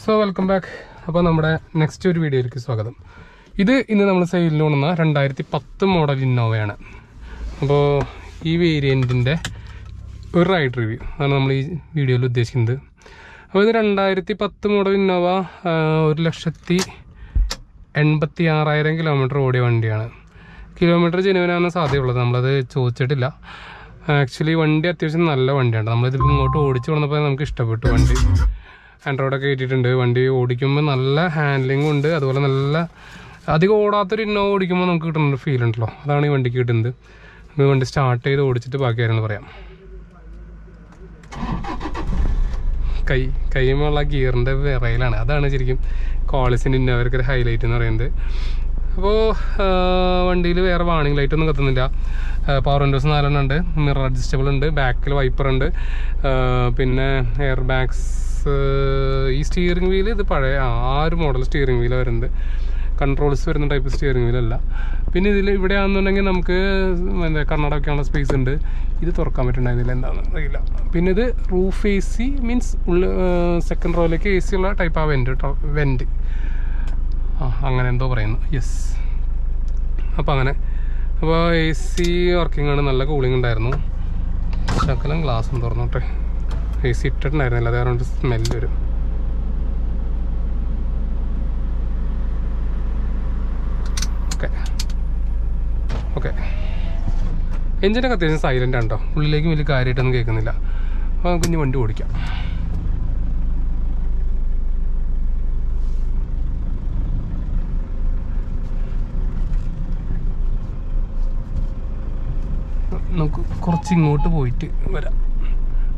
So welcome back അപ്പോൾ നമ്മുടെ next ഒരു വീഡിയോയിലേക്ക് സ്വാഗതം. ഇത് ഇന്ന് നമ്മൾ സെയിലിന് കൊണ്ടുവന്ന രണ്ടായിരത്തി പത്ത് മോഡൽ ഇന്നോവയാണ് അപ്പോൾ ഈ വേരിയന്റിന്റെ ഒരു റൈഡ് റിവ്യൂ അതാണ് നമ്മൾ ഈ വീഡിയോയിൽ ഉദ്ദേശിക്കുന്നത്. അപ്പോൾ ഇത് രണ്ടായിരത്തി പത്ത് മോഡൽ ഇന്നോവ ഒരു ലക്ഷത്തി എൺപത്തി ആറായിരം കിലോമീറ്റർ ഓടിയ വണ്ടിയാണ്. കിലോമീറ്റർ ജനുവനാണ് സാധ്യതയുള്ളത്. നമ്മളത് ചോദിച്ചിട്ടില്ല. ആക്ച്വലി വണ്ടി അത്യാവശ്യം നല്ല വണ്ടിയാണ്. നമ്മളിത് ഇങ്ങോട്ട് ഓടിച്ചു വന്നപ്പോൾ നമുക്ക് ഇഷ്ടപ്പെട്ടു വണ്ടി. ആൻഡ്രോയിഡൊക്കെ കയറ്റിയിട്ടുണ്ട് വണ്ടി ഓടിക്കുമ്പോൾ നല്ല ഹാൻഡ്ലിംഗ് ഉണ്ട്. അതുപോലെ നല്ല അധികം ഓടാത്തൊരു ഇന്നോവ ഓടിക്കുമ്പോൾ നമുക്ക് കിട്ടുന്ന ഒരു ഫീൽ ഉണ്ടല്ലോ. അതാണ് ഈ വണ്ടിക്ക് കിട്ടുന്നത്. നമുക്ക് വണ്ടി സ്റ്റാർട്ട് ചെയ്ത് ഓടിച്ചിട്ട് ബാക്കി കാര്യങ്ങൾ പറയാം. കൈ കൈമുള്ള ഗിയറിന്റെ വിറയിലാണ്. അതാണ് ശരിക്കും കോളേജിന്റെ ഇന്നവർക്കൊരു ഹൈലൈറ്റ് എന്ന് പറയുന്നത്. അപ്പോൾ വണ്ടിയിൽ വേറെ വാണിംഗ് ലൈറ്റ് ഒന്നും കത്തുന്നില്ല. പവർ വിൻഡോസ് നാലെണ്ണം ഉണ്ട്. മിറർ അഡ്ജസ്റ്റബിൾ ഉണ്ട്. ബാക്കിൽ വൈപ്പർ ഉണ്ട്. പിന്നെ എയർ ബാഗ്സ് ഈ സ്റ്റിയറിംഗ് വീൽ ഇത് പഴയ ആ ഒരു മോഡൽ സ്റ്റിയറിംഗ് വീൽ വരുന്നത്. കൺട്രോൾസ് വരുന്ന ടൈപ്പ് സ്റ്റിയറിംഗ് വീലല്ല പിന്നെ ഇതിൽ ഇവിടെ ആണെന്നുണ്ടെങ്കിൽ നമുക്ക് എന്താ കണ്ണട വെക്കാനുള്ള സ്പേസ് ഉണ്ട്. ഇത് തുറക്കാൻ പറ്റുന്നുണ്ടായിരുന്നില്ല എന്താണെന്ന് അറിയില്ല. പിന്നെ ഇത് റൂഫ് എ സി മീൻസ് ഉള്ള സെക്കൻഡ് റോയിലേക്ക് എ സി ഉള്ള ടൈപ്പ് ആ വെന്റ് കേട്ടോ വെന്റ് ആ അങ്ങനെ എന്തോ പറയുന്നു. യെസ് അപ്പോൾ അങ്ങനെ. അപ്പോൾ എ സി വർക്കിംഗ് ആണ്. നല്ല കൂളിംഗ് ഉണ്ടായിരുന്നു. ശകലം ഗ്ലാസ്സും തുറന്നോട്ടെ. A C ഇട്ടിട്ടുണ്ടായിരുന്നില്ല. അത് കാരണം സ്മെല്ല് വരും. ഓക്കെ ഓക്കെ എഞ്ചിനൊക്കെ അത്യാവശ്യം സൈലന്റ് കേട്ടോ ഉള്ളിലേക്ക് വലിയ കാര്യമായിട്ടൊന്നും കേൾക്കുന്നില്ല. അപ്പോൾ നമുക്ക് ഇനി വണ്ടി ഓടിക്കാം. നമുക്ക് കുറച്ച് ഇങ്ങോട്ട് പോയിട്ട് വരാം.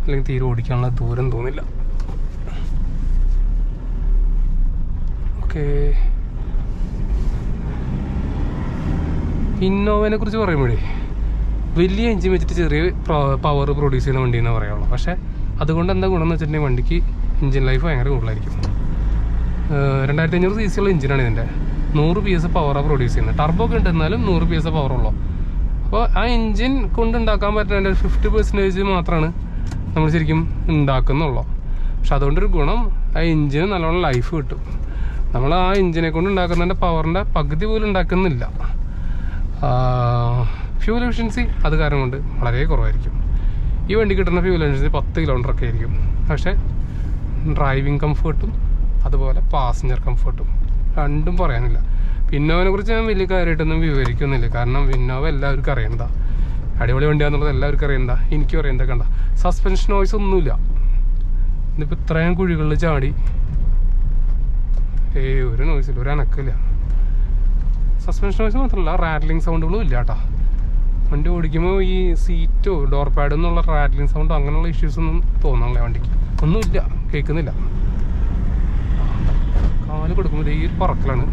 അല്ലെങ്കിൽ തീരെ ഓടിക്കാനുള്ള ദൂരം തോന്നില്ല. ഓക്കേ ഇന്നോവനെ കുറിച്ച് പറയുമ്പോഴേ വലിയ എഞ്ചിൻ വെച്ചിട്ട് ചെറിയ പവർ പ്രൊഡ്യൂസ് ചെയ്യുന്ന വണ്ടി എന്ന് പറയുള്ളൂ പക്ഷേ അതുകൊണ്ട് എന്താ ഗുണമെന്ന് വെച്ചിട്ടുണ്ടെങ്കിൽ വണ്ടിക്ക് എഞ്ചിൻ ലൈഫ് ഭയങ്കര കൂടുതലായിരിക്കും. രണ്ടായിരത്തി അഞ്ഞൂറ് സി സി ഉള്ള എഞ്ചിനാണ് ഇതിന്റെ. നൂറ് പി എസ് പവറാണ് പ്രൊഡ്യൂസ് ചെയ്യുന്നത്. ടർബോ ഒക്കെ ഉണ്ട് എന്നാലും നൂറ് പി എസ് പവറുള്ളൂ അപ്പോൾ ആ എഞ്ചിൻ കൊണ്ടുണ്ടാക്കാൻ പറ്റുന്നതിന്റെ പറ്റുന്ന ഫിഫ്റ്റി പെർസെന്റേജ് മാത്രമാണ് നമ്മൾ ശരിക്കും ഉണ്ടാക്കുന്നുള്ളൂ. പക്ഷെ അതുകൊണ്ടൊരു ഗുണം ആ എഞ്ചിന് നല്ലോണം ലൈഫ് കിട്ടും. നമ്മൾ ആ എഞ്ചിനെ കൊണ്ട് ഉണ്ടാക്കുന്നതിന്റെ പവറിന്റെ പകുതി പോലും ഉണ്ടാക്കുന്നില്ല. ഫ്യൂൽ എഫിഷ്യൻസി അത് കാരണം കൊണ്ട് വളരെ കുറവായിരിക്കും. ഈ വണ്ടി കിട്ടുന്ന ഫ്യൂൽ എഫിഷ്യൻസി പത്ത് കിലോമീറ്റർ ഒക്കെ ആയിരിക്കും. പക്ഷേ ഡ്രൈവിംഗ് കംഫർട്ടും അതുപോലെ പാസഞ്ചർ കംഫർട്ടും രണ്ടും പറയാനില്ല. ഇന്നോവനെ കുറിച്ച് ഞാൻ വലിയ കാര്യമായിട്ടൊന്നും വിവരിക്കുന്നില്ല. കാരണം വിന്നോവ എല്ലാവർക്കും അറിയണ്ട അടിപൊളി വണ്ടിയാന്നുള്ളത് എല്ലാവർക്കും അറിയണ്ട എനിക്കും അറിയണ്ട കണ്ട? സസ്പെൻഷൻ നോയ്സ് ഒന്നുമില്ല. ഇതിപ്പോൾ ഇത്രയും കുഴികളിൽ ചാടി. ഏ ഒരു നോയ്സില്ല ഒരു അനക്കില്ല സസ്പെൻഷൻ നോയ്സ് മാത്രമല്ല റാറ്റ്ലിംഗ് സൗണ്ടുകളും ഇല്ല കേട്ടോ. വണ്ടി ഓടിക്കുമ്പോൾ ഈ സീറ്റോ ഡോർ പാഡ് എന്നുള്ള റാറ്റ്ലിംഗ് സൗണ്ടോ അങ്ങനെയുള്ള ഇഷ്യൂസ് ഒന്നും തോന്നുന്നില്ല വണ്ടിക്ക്. ഒന്നുമില്ല. കേൾക്കുന്നില്ല. കാൽ കൊടുക്കുമ്പോൾ ഈ ഒരു പറക്കലാണ്.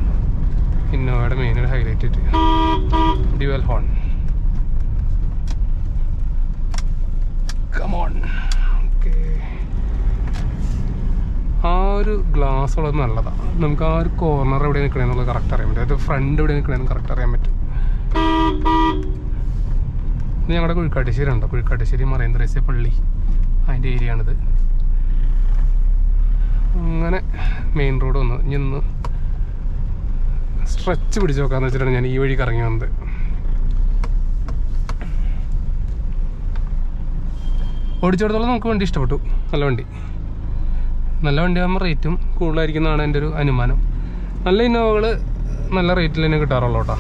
ഇന്നോവയുടെ മെയിനായിട്ട് highlight highlight dual horn come on okay ആ ഒരു ഗ്ലാസ് ഉള്ളത് നല്ലതാണ് നമുക്ക് ആ ഒരു കോർണർ എവിടെ നിൽക്കണമെന്നുള്ളത് കറക്റ്റ് അറിയാൻ പറ്റും. അതായത് ഫ്രണ്ട് എവിടെ നിൽക്കണമെന്ന് കറക്റ്റ് അറിയാൻ പറ്റും. ഇത് ഞങ്ങളുടെ കുഴിക്കാട്ടുശ്ശേരി ഉണ്ടോ? കുഴിക്കാട്ടുശ്ശേരി മറൈൻ പള്ളി. അതിന്റെ ഏരിയ ആണിത്. അങ്ങനെ മെയിൻ റോഡ് വന്നു. ഇനി ഒന്ന് സ്ട്രെച്ച് പിടിച്ച് നോക്കാന്ന് വെച്ചിട്ടാണ് ഞാൻ ഈ വഴി കറങ്ങി വന്നത്. ഓടിച്ചെടുത്തോളം നമുക്ക് വണ്ടി ഇഷ്ടപ്പെട്ടു. നല്ല വണ്ടി. നല്ല വണ്ടി ആകുമ്പോൾ റേറ്റും കൂടുതലായിരിക്കുന്നതാണ് എന്റെ ഒരു അനുമാനം. നല്ല ഇന്നോവകൾ നല്ല റേറ്റിൽ തന്നെ കിട്ടാറുള്ളൂ കേട്ടോ.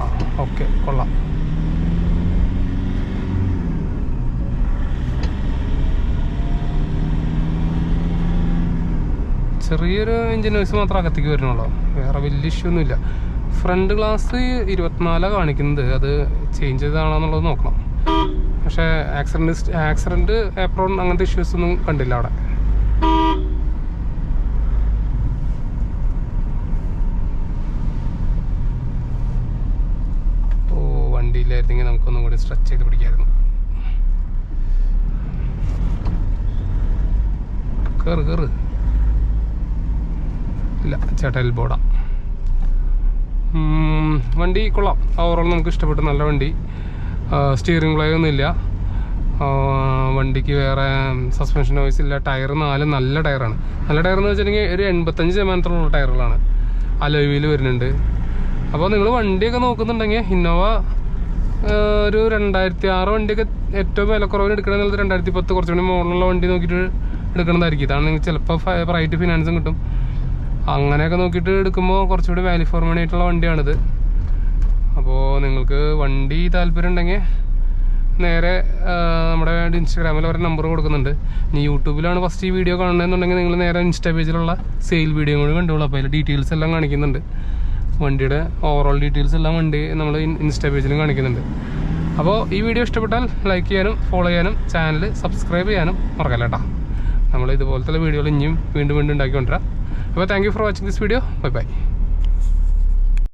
ആ ഓക്കെ കൊള്ളാം. ചെറിയൊരു എഞ്ചിൻ നോയ്സ് മാത്രം അകത്തേക്ക് വരുന്നുള്ളൂ. വേറെ വലിയ ഇഷ്യൂ ഒന്നുമില്ല. ഫ്രണ്ട് ഗ്ലാസ് ഇരുപത്തിനാലാണ് കാണിക്കുന്നത്. അത് ചേഞ്ച് ചെയ്താണോ എന്നുള്ളത് നോക്കണം. പക്ഷേ ആക്സിഡന്റ് ആക്സിഡന്റ് ഏപ്രോൺ അങ്ങനത്തെ ഇഷ്യൂസ് ഒന്നും കണ്ടില്ല അവിടെ. ഓ വണ്ടിയില്ലായിരുന്നെങ്കിൽ നമുക്കൊന്നും കൂടി സ്ട്രെച്ച് ചെയ്ത് പിടിക്കായിരുന്നു. കയറ് കയറ് ഇല്ല ചേട്ടാ എൽബോടാ വണ്ടി കൊള്ളാം. ഓവറോൾ നമുക്ക് ഇഷ്ടപ്പെട്ടു. നല്ല വണ്ടി. സ്റ്റിയറിംഗ് പ്ലേ ഒന്നും ഇല്ല. വണ്ടിക്ക് വേറെ സസ്പെൻഷൻ നോയ്സ് ഇല്ല. ടയർ നാല് നല്ല ടയറാണ് നല്ല ടയർ എന്ന് വെച്ചിട്ടുണ്ടെങ്കിൽ ഒരു എൺപത്തഞ്ച് ശതമാനത്തോളം ടയറുകളാണ് അലോയിൽ വരുന്നുണ്ട്. അപ്പോൾ നിങ്ങൾ വണ്ടിയൊക്കെ നോക്കുന്നുണ്ടെങ്കിൽ ഇന്നോവ ഒരു രണ്ടായിരത്തി ആറ് വണ്ടിയൊക്കെ ഏറ്റവും വിലക്കുറവിന് എടുക്കണമെന്നുള്ളത് രണ്ടായിരത്തി പത്ത് കുറച്ചുകൂടി മുകളിലുള്ള വണ്ടി നോക്കിയിട്ട് എടുക്കണതായിരിക്കും. ഇതാണ് നിങ്ങൾക്ക് ചിലപ്പോൾ റൈറ്റ് ഫിനാൻസും കിട്ടും. അങ്ങനെയൊക്കെ നോക്കിയിട്ട് എടുക്കുമ്പോൾ കുറച്ചുകൂടി വാല്യൂ ഫോർ മണി ആയിട്ടുള്ള വണ്ടിയാണിത്. അപ്പോൾ നിങ്ങൾക്ക് വണ്ടി താല്പര്യം ഉണ്ടെങ്കിൽ നേരെ നമ്മുടെ ഇൻസ്റ്റാഗ്രാമിൽ ഒരു നമ്പർ കൊടുക്കുന്നുണ്ട്. ഇനി യൂട്യൂബിലാണ് ഫസ്റ്റ് ഈ വീഡിയോ കാണണമെന്നുണ്ടെങ്കിൽ നിങ്ങൾ നേരെ ഇൻസ്റ്റാ പേജിലുള്ള സെയിൽ വീഡിയോ കൂടി കണ്ടോളൂ അപ്പോൾ അതിൽ ഡീറ്റെയിൽസ് എല്ലാം കാണിക്കുന്നുണ്ട്. വണ്ടിയുടെ ഓവറോൾ ഡീറ്റെയിൽസ് എല്ലാം വണ്ടി നമ്മൾ ഇൻസ്റ്റാ പേജിലും കാണിക്കുന്നുണ്ട്. അപ്പോൾ ഈ വീഡിയോ ഇഷ്ടപ്പെട്ടാൽ ലൈക്ക് ചെയ്യാനും ഫോളോ ചെയ്യാനും ചാനൽ സബ്സ്ക്രൈബ് ചെയ്യാനും മറക്കല്ല കേട്ടോ നമ്മൾ ഇതുപോലത്തെ വീഡിയോകൾ ഇനിയും വീണ്ടും വീണ്ടും ഉണ്ടാക്കി കൊണ്ടുവരാം അപ്പോൾ thank you for watching this video bye bye